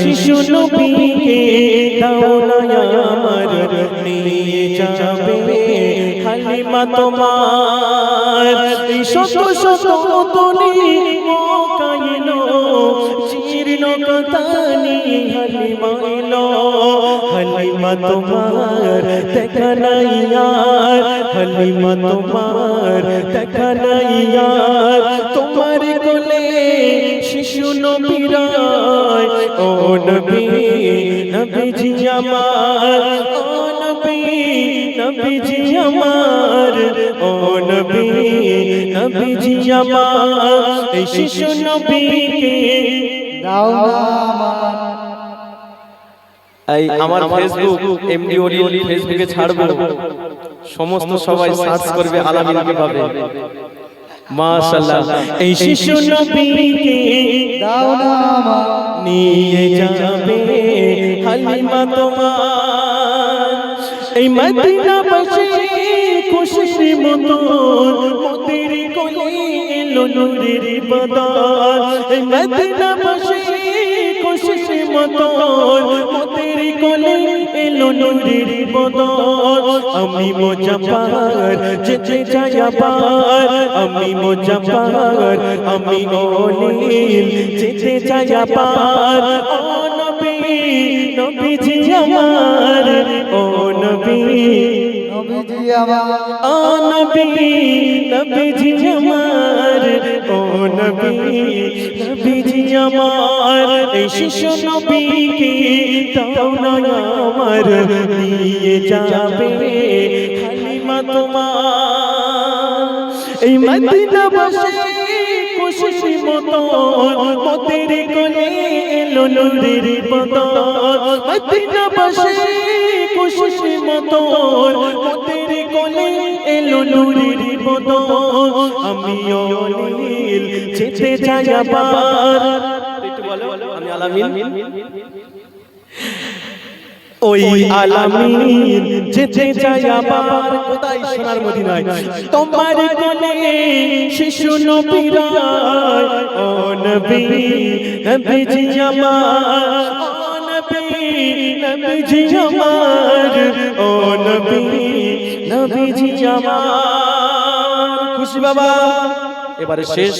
শিশু নবীকে দাও না আমার নিয়ে যাবে। হালিমা তোমার শত শত তনি মকাইল, জীর্ণ কাতানি হালিমা এলো হালিমা তোমার দেখা নাই আর হালিমা তোমার দেখা তোমার কোলে শিশু নবীরায় ও নবী নবীজি আমার ও নবী নবীজি আমার ও নবী নবীজি আমার এই শিশু নবীকে দাও আমার। এই আমার ফেসবুক এমডি ওলি ফেসবুকে ছাড়বো। সমস্ত সবাই সার্চ করবে আলামিনকে পাবে মাশাআল্লাহ। এই শিশু নবীকে দাও না নিয়ে যাবে হালিমা তোমার। এই মদিনা বসে খুশি মতো মোদের কোলে এলো নূরের বদল। এই মদিনা বসে খুশি মতো মোদের কোলে এলো নূরের বদল আমি মোজাফার যেতে যাই আবার আমি মোজাফার আমি অনিল যেতে যাই আবার। ও নবী নবীজি আমার ও নবী। নবীজি আমার। ও নবী নবীজি আমার ও নবী নবীজি আমার। এই শিশু নবীকে দাও না আমার নিয়ে যাবে হালিমা তোমার। এই খুশি মতো মতের কোলে এলো নূরের বসে খুশি মতো মতের কোলে এলো নূরের বদল আমি অনিল যেতে যাই আবার। আমি আলামিন। ওই আলামিন যেতে চাই আবার কোথায় সোনার মদিনায়? তোমার কোলে শিশু নবীরায় ও নবী নবীজি আমার ও নবী নবীজি আমার ও নবী নবীজি আমার। খুশি বাবা এবারে শেষ।